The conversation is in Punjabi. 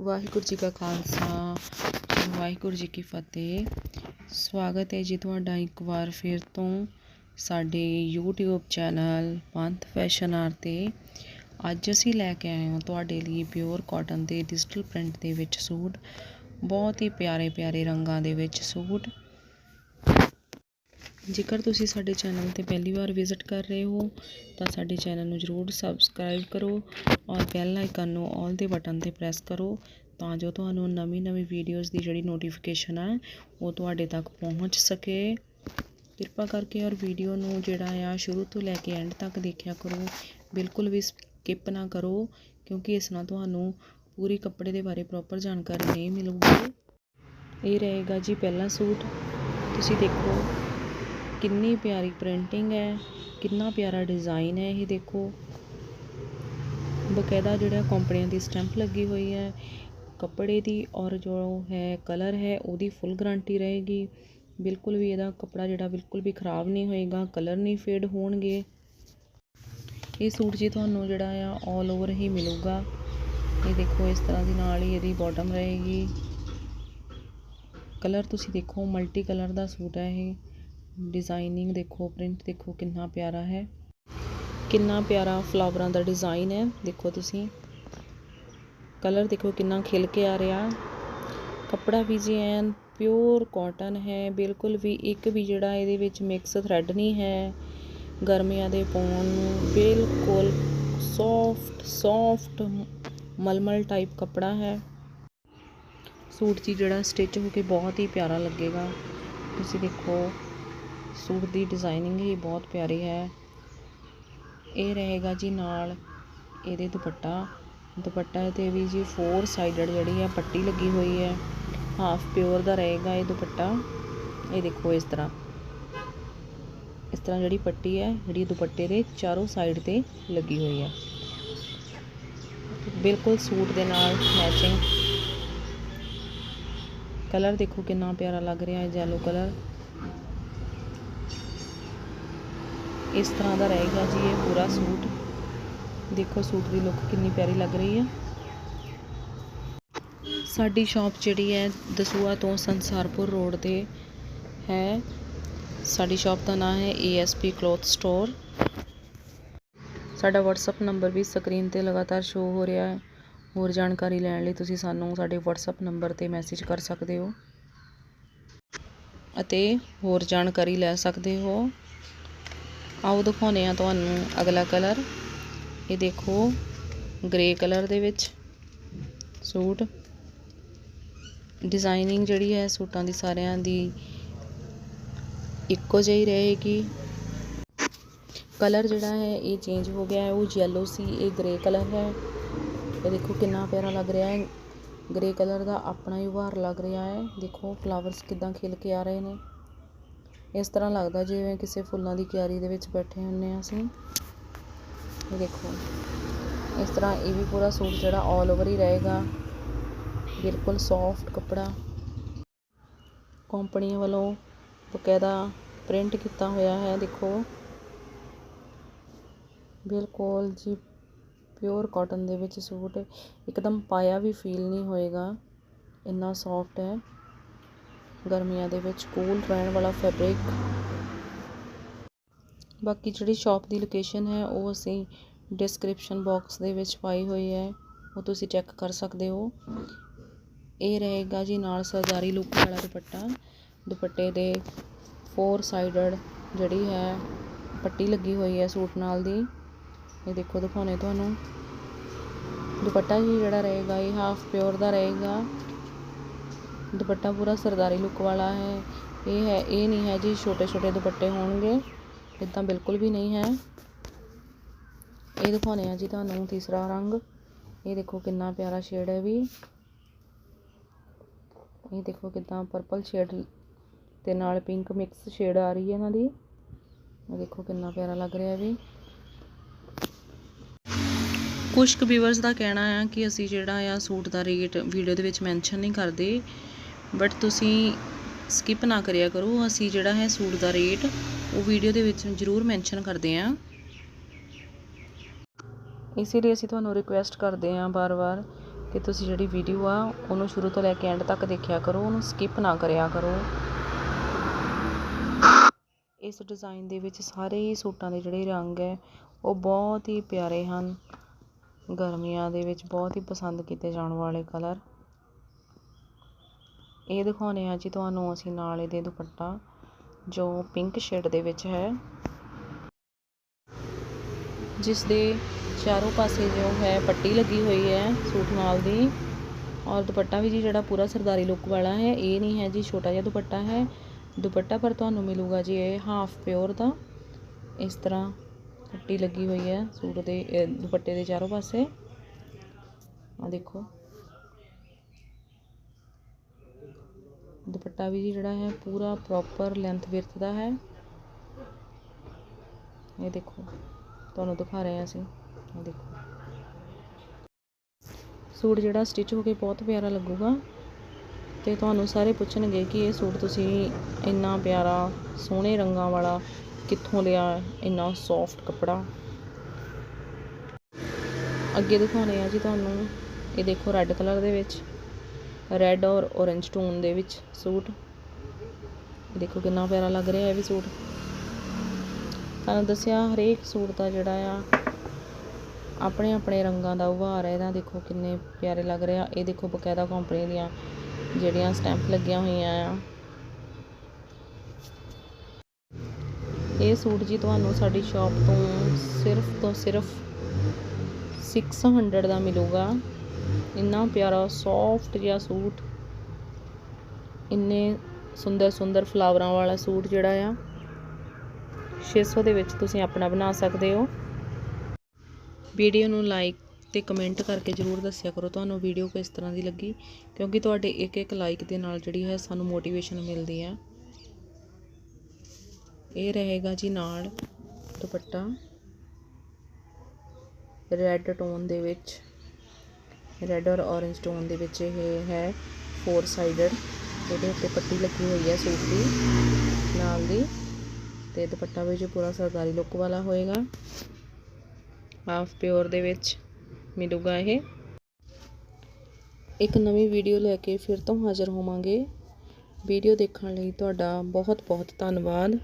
ਵਾਹਿਗੁਰੂ ਜੀ ਕਾ ਖਾਲਸਾ, ਵਾਹਿਗੁਰੂ ਜੀ ਕੀ ਫਤਿਹ। ਸਵਾਗਤ ਹੈ ਜੀ ਤੁਹਾਡਾ ਇੱਕ ਵਾਰ ਫਿਰ ਤੋਂ ਸਾਡੇ YouTube ਚੈਨਲ ਪੰਥ ਫੈਸ਼ਨ ਆਰ ਤੇ। ਅੱਜ ਅਸੀਂ ਲੈ ਕੇ ਆਏ ਹਾਂ ਤੁਹਾਡੇ ਲਈ ਪਿਓਰ ਕਾਟਨ ਦੇ ਡਿਜੀਟਲ ਪ੍ਰਿੰਟ ਦੇ ਵਿੱਚ ਸੂਟ, ਬਹੁਤ ਹੀ ਪਿਆਰੇ ਪਿਆਰੇ ਰੰਗਾਂ ਦੇ ਵਿੱਚ ਸੂਟ। ਜੇਕਰ ਤੁਸੀਂ ਸਾਡੇ ਚੈਨਲ ਤੇ ਪਹਿਲੀ ਵਾਰ ਵਿਜ਼ਿਟ ਕਰ ਰਹੇ ਹੋ, ਤਾਂ ਸਾਡੇ ਚੈਨਲ ਨੂੰ ਜਰੂਰ ਸਬਸਕ੍ਰਾਈਬ ਕਰੋ ਔਰ ਬੈਲ ਆਈਕਨ ਨੂੰ ਆਲ ਦੇ ਬਟਨ ਤੇ ਪ੍ਰੈਸ ਕਰੋ ਤਾਂ ਜੋ ਤੁਹਾਨੂੰ ਨਵੀਂ ਨਵੀਂ ਵੀਡੀਓਜ਼ ਦੀ ਜਿਹੜੀ ਨੋਟੀਫਿਕੇਸ਼ਨ ਹੈ ਉਹ ਤੁਹਾਡੇ ਤੱਕ ਪਹੁੰਚ ਸਕੇ। ਕਿਰਪਾ ਕਰਕੇ ਔਰ ਵੀਡੀਓ ਨੂੰ ਜਿਹੜਾ ਆ, ਸ਼ੁਰੂ ਤੋਂ ਲੈ ਕੇ ਐਂਡ ਤੱਕ ਦੇਖਿਆ ਕਰੋ। ਬਿਲਕੁਲ ਵੀ ਸਕਿਪ ਨਾ ਕਰੋ, ਕਿਉਂਕਿ ਇਸ ਨਾਲ ਤੁਹਾਨੂੰ ਪੂਰੀ ਕੱਪੜੇ ਦੇ ਬਾਰੇ ਪ੍ਰੋਪਰ ਜਾਣਕਾਰੀ ਨਹੀਂ ਮਿਲੂਗੀ। ਇਹ ਰਹੇਗਾ ਜੀ ਪਹਿਲਾ ਸੂਟ। ਤੁਸੀਂ ਦੇਖੋ। ਕਿੰਨੀ ਪਿਆਰੀ ਪ੍ਰਿੰਟਿੰਗ ਹੈ, ਕਿੰਨਾ ਪਿਆਰਾ ਡਿਜ਼ਾਈਨ ਹੈ ਇਹ ਦੇਖੋ। ਬਕਾਇਦਾ ਜਿਹੜਾ ਕੰਪਨੀਆਂ ਦੀ ਸਟੈਂਪ ਲੱਗੀ ਹੋਈ ਹੈ, ਕੱਪੜੇ ਦੀ ਔਰ ਜੋ ਹੈ ਕਲਰ ਹੈ ਉਹਦੀ ਫੁੱਲ ਗਾਰੰਟੀ ਰਹੇਗੀ। ਬਿਲਕੁਲ ਵੀ ਇਹਦਾ ਕੱਪੜਾ ਜਿਹੜਾ ਬਿਲਕੁਲ ਵੀ ਖਰਾਬ ਨਹੀਂ ਹੋਏਗਾ ਕਲਰ ਨਹੀਂ ਫੇਡ ਹੋਣਗੇ। ਇਹ ਸੂਟ ਜੀ ਤੁਹਾਨੂੰ ਜਿਹੜਾ ਆ 올 ਓਵਰ ਹੀ ਮਿਲੂਗਾ। ਇਹ ਦੇਖੋ ਇਸ ਤਰ੍ਹਾਂ ਦੀ ਨਾਲ ਹੀ ਇਹਦੀ ਬਾਟਮ ਰਹੇਗੀ। ਕਲਰ ਤੁਸੀਂ ਦੇਖੋ ਮਲਟੀ ਕਲਰ ਦਾ ਸੂਟ ਹੈ ਇਹ। ਡਿਜ਼ਾਈਨਿੰਗ ਦੇਖੋ ਪ੍ਰਿੰਟ ਦੇਖੋ ਕਿੰਨਾ ਪਿਆਰਾ ਹੈ। ਕਿੰਨਾ ਪਿਆਰਾ ਫਲਾਵਰਾਂ ਦਾ ਡਿਜ਼ਾਈਨ ਹੈ। ਦੇਖੋ ਤੁਸੀਂ। ਕਲਰ ਦੇਖੋ ਕਿੰਨਾ ਖਿਲ ਕੇ ਆ ਰਿਹਾ। ਕੱਪੜਾ ਵੀ ਜੀ ਐਨ ਪਿਓਰ ਕਾਟਨ ਹੈ। ਬਿਲਕੁਲ ਵੀ ਇੱਕ ਵੀ ਜਿਹੜਾ ਇਹਦੇ ਵਿੱਚ ਮਿਕਸ ਥਰੈਡ ਨਹੀਂ ਹੈ। ਗਰਮੀਆਂ ਦੇ ਪਾਉਣ ਨੂੰ ਬਿਲਕੁਲ ਸੌਫਟ ਸੌਫਟ ਮਲਮਲ ਟਾਈਪ ਕੱਪੜਾ ਹੈ। ਸੂਟ ਜੀ ਜਿਹੜਾ ਸਟਿਚ ਹੋ ਕੇ ਬਹੁਤ ਹੀ ਪਿਆਰਾ ਲੱਗੇਗਾ। ਤੁਸੀਂ ਦੇਖੋ। ਸੂਟ ਦੀ ਡਿਜ਼ਾਈਨਿੰਗ ਹੀ ਬਹੁਤ ਪਿਆਰੀ ਹੈ। ਇਹ ਰਹੇਗਾ ਜੀ ਨਾਲ ਇਹਦੇ ਦੁਪੱਟਾ। ਦੁਪੱਟਾ ਤੇ ਵੀ ਜੀ ਫੋਰ ਸਾਈਡਡ ਜਿਹੜੀ ਹੈ ਪੱਟੀ ਲੱਗੀ ਹੋਈ ਹੈ। ਹਾਫ ਪਿਓਰ ਦਾ ਰਹੇਗਾ ਇਹ ਦੁਪੱਟਾ। ਇਹ ਦੇਖੋ ਇਸ ਤਰ੍ਹਾਂ। ਇਸ ਤਰ੍ਹਾਂ ਜਿਹੜੀ ਪੱਟੀ ਹੈ, ਜਿਹੜੀ ਦੁਪੱਟੇ ਦੇ ਚਾਰੋਂ ਸਾਈਡ ਤੇ ਲੱਗੀ ਹੋਈ ਹੈ। ਬਿਲਕੁਲ ਸੂਟ ਦੇ ਨਾਲ ਮੈਚਿੰਗ ਕਲਰ ਦੇਖੋ ਕਿੰਨਾ ਪਿਆਰਾ ਲੱਗ ਰਿਹਾ ਹੈ ਯੈਲੋ ਕਲਰ ਇਸ ਤਰ੍ਹਾਂ ਦਾ ਰਹੇਗਾ ਜੀ ਇਹ ਪੂਰਾ ਸੂਟ। ਦੇਖੋ ਸੂਟ ਦੀ ਲੁੱਕ ਕਿੰਨੀ ਪਿਆਰੀ ਲੱਗ ਰਹੀ ਹੈ। ਸਾਡੀ ਸ਼ਾਪ ਜਿਹੜੀ ਹੈ ਦਸੂਆ ਤੋਂ ਸੰਸਾਰਪੁਰ ਰੋਡ ਤੇ ਹੈ। ਸਾਡੀ ਸ਼ਾਪ ਦਾ ਨਾਮ ਹੈ ASP ਕਲੋਥ ਸਟੋਰ ਸਾਡਾ WhatsApp ਨੰਬਰ ਵੀ ਸਕਰੀਨ ਤੇ ਲਗਾਤਾਰ ਸ਼ੋ ਹੋ ਰਿਹਾ ਹੈ। ਹੋਰ ਜਾਣਕਾਰੀ ਲੈਣ ਲਈ ਤੁਸੀਂ ਸਾਨੂੰ ਸਾਡੇ WhatsApp ਨੰਬਰ ਤੇ ਮੈਸੇਜ ਕਰ ਸਕਦੇ ਹੋ। ਅਤੇ ਹੋਰ ਜਾਣਕਾਰੀ ਲੈ ਸਕਦੇ ਹੋ। ਆਓ ਦਿਖਾਉਂਦੇ ਆ ਤੁਹਾਨੂੰ ਅਗਲਾ ਕਲਰ। ਇਹ ਦੇਖੋ, ਗ੍ਰੇ ਕਲਰ ਦੇ ਵਿੱਚ ਸੂਟ। ਡਿਜ਼ਾਈਨਿੰਗ ਜਿਹੜੀ ਹੈ ਸੂਟਾਂ ਦੀ ਸਾਰਿਆਂ ਦੀ ਇੱਕੋ ਜਿਹੀ ਰਹੇਗੀ। ਕਲਰ ਜਿਹੜਾ ਹੈ, ਇਹ ਚੇਂਜ ਹੋ ਗਿਆ ਹੈ, ਉਹ ਯੈਲੋ ਸੀ, ਇਹ ਗ੍ਰੇ ਕਲਰ ਹੈ। ਇਹ ਦੇਖੋ ਕਿੰਨਾ ਪਿਆਰਾ ਲੱਗ ਰਿਹਾ ਹੈ। ਗ੍ਰੇ ਕਲਰ ਦਾ ਆਪਣਾ ਹੀ ਉਭਾਰ ਲੱਗ ਰਿਹਾ ਹੈ। ਦੇਖੋ ਫਲਾਵਰਸ ਕਿਦਾਂ ਖਿਲ ਕੇ ਆ ਰਹੇ ਨੇ। ਇਸ ਤਰ੍ਹਾਂ ਲੱਗਦਾ ਜਿਵੇਂ ਕਿਸੇ ਫੁੱਲਾਂ ਦੀ ਕਿਆਰੀ ਦੇ ਵਿੱਚ ਬੈਠੇ ਹੁੰਨੇ ਆ ਅਸੀਂ। ਇਹ ਦੇਖੋ, ਇਸ ਤਰ੍ਹਾਂ ਇਹ ਵੀ ਪੂਰਾ ਸੂਟ ਜਿਹੜਾ ਆਲ ਓਵਰ ਹੀ ਰਹੇਗਾ। ਬਿਲਕੁਲ ਸੌਫਟ ਕੱਪੜਾ। ਕੰਪਨੀ ਵੱਲੋਂ ਬਕਾਇਦਾ ਪ੍ਰਿੰਟ ਕੀਤਾ ਹੋਇਆ ਹੈ, ਦੇਖੋ। ਬਿਲਕੁਲ ਜੀ ਪਿਓਰ ਕਾਟਨ ਦੇ ਵਿੱਚ ਸੂਟ। ਇੱਕਦਮ ਪਾਇਆ ਵੀ ਫੀਲ ਨਹੀਂ ਹੋਏਗਾ। ਇੰਨਾ ਸੌਫਟ ਹੈ। ਗਰਮੀਆਂ ਦੇ ਵਿੱਚ ਕੂਲ ਰਹਿਣ ਵਾਲਾ ਫੈਬਰਿਕ। ਬਾਕੀ ਜਿਹੜੀ ਸ਼ਾਪ ਦੀ ਲੋਕੇਸ਼ਨ ਹੈ, ਉਹ ਅਸੀਂ ਡਿਸਕ੍ਰਿਪਸ਼ਨ ਬਾਕਸ ਦੇ ਵਿੱਚ ਪਾਈ ਹੋਈ ਹੈ। ਉਹ ਤੁਸੀਂ ਚੈੱਕ ਕਰ ਸਕਦੇ ਹੋ। ਇਹ ਰਹੇਗਾ ਜੀ ਨਾਲ ਸਰਦਾਰੀ ਲੁੱਕ ਵਾਲਾ ਦੁਪੱਟਾ। ਦੁਪੱਟੇ ਦੇ ਫੋਰ ਸਾਈਡਡ ਜਿਹੜੀ ਹੈ, ਪੱਟੀ ਲੱਗੀ ਹੋਈ ਹੈ ਸੂਟ ਨਾਲ ਦੀ। ਇਹ ਦੇਖੋ ਦਿਖਾਉਣੇ ਤੁਹਾਨੂੰ। ਦੁਪੱਟਾ ਜੀ ਜਿਹੜਾ ਰਹੇਗਾ, ਇਹ ਹਾਫ ਪਿਓਰ ਦਾ ਰਹੇਗਾ। ਦੁਪੱਟਾ ਪੂਰਾ ਸਰਦਾਰੀ ਲੁੱਕ ਵਾਲਾ ਹੈ। ਇਹ ਹੈ, ਇਹ ਨਹੀਂ ਹੈ ਜੀ ਛੋਟੇ ਛੋਟੇ ਦੁਪੱਟੇ ਹੋਣਗੇ। ਇਦਾਂ ਬਿਲਕੁਲ ਵੀ ਨਹੀਂ ਹੈ। ਇਹ ਦਿਖਾਉਣੇ ਆ ਜੀ ਤੁਹਾਨੂੰ ਤੀਸਰਾ ਰੰਗ। ਇਹ ਦੇਖੋ ਕਿੰਨਾ ਪਿਆਰਾ ਸ਼ੇਡ ਹੈ ਵੀ। ਇਹ ਦੇਖੋ ਕਿਦਾਂ ਪਰਪਲ ਸ਼ੇਡ ਤੇ ਨਾਲ ਪਿੰਕ ਮਿਕਸ ਸ਼ੇਡ ਆ ਰਹੀ ਹੈ ਇਹਨਾਂ ਦੀ। ਇਹ ਦੇਖੋ ਕਿੰਨਾ ਪਿਆਰਾ ਲੱਗ ਰਿਹਾ ਵੀ। ਕੁਝ ਕੁ ਵੀਵਰਸ ਦਾ ਕਹਿਣਾ ਆ ਕਿ ਅਸੀਂ ਜਿਹੜਾ ਆ ਸੂਟ ਦਾ ਰੇਟ ਵੀਡੀਓ ਦੇ ਵਿੱਚ ਮੈਂਸ਼ਨ ਨਹੀਂ ਕਰਦੇ। ਬਟ ਤੁਸੀਂ ਸਕਿਪ ਨਾ ਕਰਿਆ ਕਰੋ। ਅਸੀਂ ਜਿਹੜਾ ਹੈ ਸੂਟ ਦਾ ਰੇਟ ਉਹ ਵੀਡੀਓ ਦੇ ਵਿੱਚ ਜ਼ਰੂਰ ਮੈਂਸ਼ਨ ਕਰਦੇ ਆ ਇਸੇ ਲਈ ਅਸੀਂ ਤੁਹਾਨੂੰ ਰਿਕੁਐਸਟ ਕਰਦੇ ਆ ਬਾਰ-ਬਾਰ ਕਿ ਤੁਸੀਂ ਜਿਹੜੀ ਵੀਡੀਓ ਆ, ਉਹਨੂੰ ਸ਼ੁਰੂ ਤੋਂ ਲੈ ਕੇ ਐਂਡ ਤੱਕ ਦੇਖਿਆ ਕਰੋ। ਉਹਨੂੰ ਸਕਿਪ ਨਾ ਕਰਿਆ ਕਰੋ। ਇਸ ਡਿਜ਼ਾਈਨ ਦੇ ਵਿੱਚ ਸਾਰੇ ਹੀ ਸੂਟਾਂ ਦੇ ਜਿਹੜੇ ਰੰਗ ਹੈ, ਉਹ ਬਹੁਤ ਹੀ ਪਿਆਰੇ ਹਨ। ਗਰਮੀਆਂ ਦੇ ਵਿੱਚ ਬਹੁਤ ਹੀ ਪਸੰਦ ਕੀਤੇ ਜਾਣ ਵਾਲੇ ਕਲਰ ਇਹ ਦਿਖਾਉਂਦੇ ਹਾਂ ਜੀ ਤੁਹਾਨੂੰ ਅਸੀਂ ਨਾਲ ਇਹਦੇ ਦੁਪੱਟਾ, ਜੋ ਪਿੰਕ ਸ਼ੇਡ ਦੇ ਵਿੱਚ ਹੈ। ਜਿਸ ਦੇ ਚਾਰੋਂ ਪਾਸੇ ਜੋ ਹੈ ਪੱਟੀ ਲੱਗੀ ਹੋਈ ਹੈ ਸੂਟ ਨਾਲ ਦੀ। ਔਰ ਦੁਪੱਟਾ ਵੀ ਜੀ ਜਿਹੜਾ ਪੂਰਾ ਸਰਦਾਰੀ ਲੁੱਕ ਵਾਲਾ ਹੈ, ਇਹ ਨਹੀਂ ਹੈ ਜੀ ਛੋਟਾ ਜਿਹਾ ਦੁਪੱਟਾ ਹੈ। ਦੁਪੱਟਾ ਪਰ ਤੁਹਾਨੂੰ ਮਿਲੂਗਾ ਜੀ ਇਹ ਹਾਫ ਪਿਓਰ ਦਾ। ਇਸ ਤਰ੍ਹਾਂ ਪੱਟੀ ਲੱਗੀ ਹੋਈ ਹੈ ਸੂਟ ਦੇ ਦੁਪੱਟੇ ਦੇ ਚਾਰੋਂ ਪਾਸੇ। ਆ ਦੇਖੋ। ਦੁਪੱਟਾ ਵੀ ਜੀ ਜਿਹੜਾ ਹੈ ਪੂਰਾ ਪ੍ਰੋਪਰ ਲੈਂਥ ਵਿਰਥ ਦਾ ਹੈ। ਇਹ ਦੇਖੋ, ਤੁਹਾਨੂੰ ਦਿਖਾ ਰਹੇ ਹਾਂ ਅਸੀਂ। ਇਹ ਦੇਖੋ। ਸੂਟ ਜਿਹੜਾ ਸਟਿਚ ਹੋ ਕੇ ਬਹੁਤ ਪਿਆਰਾ ਲੱਗੂਗਾ ਤੇ ਤੁਹਾਨੂੰ ਸਾਰੇ ਪੁੱਛਣਗੇ ਕਿ ਇਹ ਸੂਟ ਤੁਸੀਂ ਇੰਨਾ ਪਿਆਰਾ ਸੋਹਣੇ ਰੰਗਾਂ ਵਾਲਾ ਕਿੱਥੋਂ ਲਿਆ, ਇੰਨਾ ਸੌਫਟ ਕੱਪੜਾ। ਅੱਗੇ ਦਿਖਾਉਣੇ ਆ ਜੀ ਤੁਹਾਨੂੰ। ਇਹ ਦੇਖੋ ਰੈੱਡ ਕਲਰ ਦੇ ਵਿੱਚ। ਰੈੱਡ ਔਰ orange ਟੋਨ ਦੇ ਵਿੱਚ ਸੂਟ। ਇਹ ਦੇਖੋ ਕਿੰਨਾ ਪਿਆਰਾ ਲੱਗ ਰਿਹਾ ਇਹ ਵੀ ਸੂਟ। ਤੁਹਾਨੂੰ ਦੱਸਿਆ ਹਰੇਕ ਸੂਟ ਦਾ ਜਿਹੜਾ ਆ, ਆਪਣੇ ਆਪਣੇ ਰੰਗਾਂ ਦਾ ਉਭਾਰ ਹੈ। ਇਹਦਾ ਦੇਖੋ ਕਿੰਨੇ ਪਿਆਰੇ ਲੱਗ ਰਿਹਾ ਇਹ ਦੇਖੋ ਬਕਾਇਦਾ ਕੰਪਨੀ ਦੀਆਂ ਜਿਹੜੀਆਂ ਸਟੈਂਪ ਲੱਗੀਆਂ ਹੋਈਆਂ ਆ। ਇਹ ਸੂਟ ਜੀ ਤੁਹਾਨੂੰ ਸਾਡੀ ਸ਼ਾਪ ਤੋਂ ਸਿਰਫ ਤੋਂ ਸਿਰਫ 600 ਦਾ ਮਿਲੂਗਾ। ਇੰਨਾ ਪਿਆਰਾ ਸੌਫਟ ਜਿਹਾ ਸੂਟ। ਇੰਨੇ ਸੁੰਦਰ ਸੁੰਦਰ ਫਲਾਵਰਾਂ ਵਾਲਾ ਸੂਟ ਜਿਹੜਾ ਆ 600 ਦੇ ਵਿੱਚ ਤੁਸੀਂ ਆਪਣਾ ਬਣਾ ਸਕਦੇ ਹੋ। ਵੀਡੀਓ ਨੂੰ ਲਾਈਕ ਤੇ ਕਮੈਂਟ ਕਰਕੇ ਜਰੂਰ ਦੱਸਿਆ ਕਰੋ ਤੁਹਾਨੂੰ ਵੀਡੀਓ ਕਿਸ ਤਰ੍ਹਾਂ ਦੀ ਲੱਗੀ, ਕਿਉਂਕਿ ਤੁਹਾਡੇ ਇੱਕ ਇੱਕ ਲਾਈਕ ਦੇ ਨਾਲ ਜਿਹੜੀ ਹੈ ਸਾਨੂੰ ਮੋਟੀਵੇਸ਼ਨ ਮਿਲਦੀ ਹੈ ਇਹ ਰਹੇਗਾ ਜੀ ਨਾਲ ਦੁਪੱਟਾ। ਰੈੱਡ ਟੋਨ ਦੇ ਵਿੱਚ। ਰੈੱਡ ਔਰ orange ਟੋਨ ਦੇ ਵਿੱਚ ਇਹ ਹੈ ਫੋਰ ਸਾਈਡਡ ਇਹਦੇ ਉੱਤੇ ਪੱਟੀ ਲੱਗੀ ਹੋਈ ਹੈ ਸੂਟ ਦੀ ਨਾਲ ਦੀ। ਤੇ ਦੁਪੱਟਾ ਵੀ ਜੋ ਪੂਰਾ ਸਰਦਾਰੀ ਲੁੱਕ ਵਾਲਾ ਹੋਏਗਾ। ਹਾਫ ਪਿਓਰ ਦੇ ਵਿੱਚ ਮਿਲੂਗਾ ਇਹ। ਇੱਕ ਨਵੀਂ ਵੀਡੀਓ ਲੈ ਕੇ ਫਿਰ ਤੋਂ ਹਾਜ਼ਰ ਹੋਵਾਂਗੇ। ਵੀਡੀਓ ਦੇਖਣ ਲਈ ਤੁਹਾਡਾ ਬਹੁਤ ਬਹੁਤ ਧੰਨਵਾਦ।